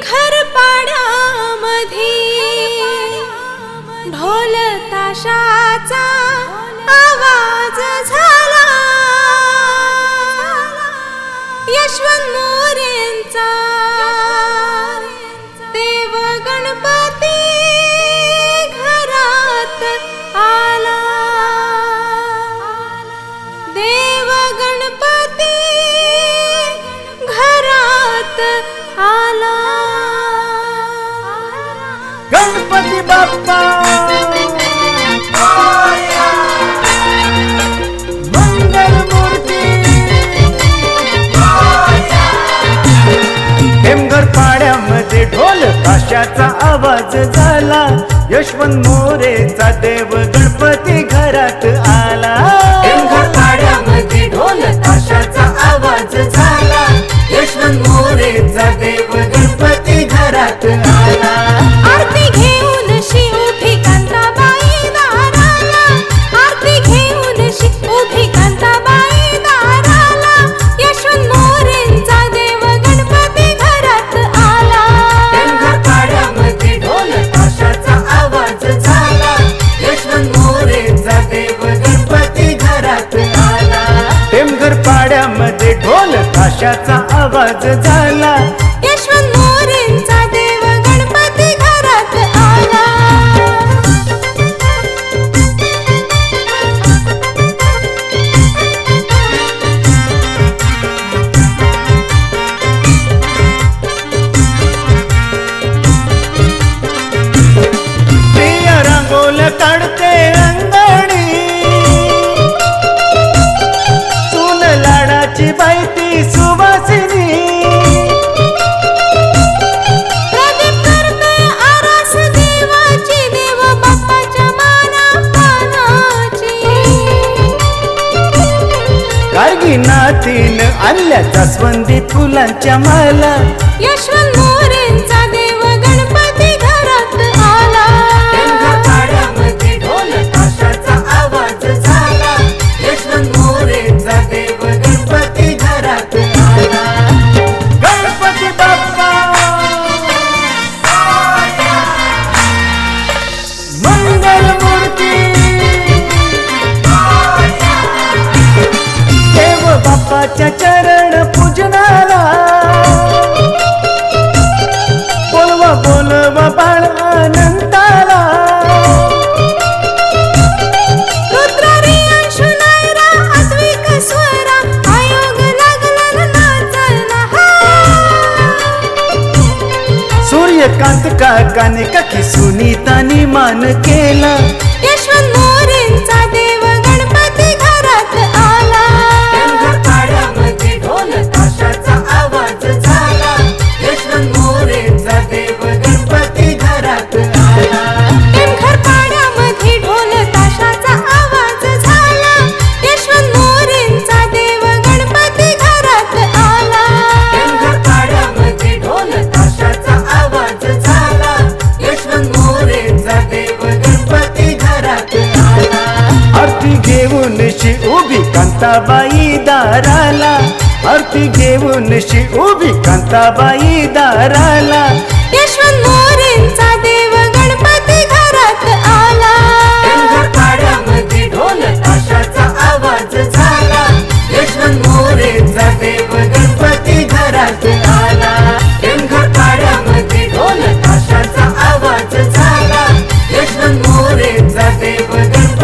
घर पाडामधी. ढोल ताशाचा आवाज झा बाप्पा. मंगल ढोल ताशाचा आवाज झाला. यशवंत मोरेचा देव गणपती घरात आला. आकाशाचा आवाज झाला. नातीन आल्याचा स्वंदी फुलांच्या माला. देवाच्या चरण पूजनाला. बोलवा बोलवा बाळ अनंताला सूर्यकांत काकाने काकी सुनीताने मान केला. कांताबाई दाराला आरती घेऊन शी उभी कांताबाई दाराला.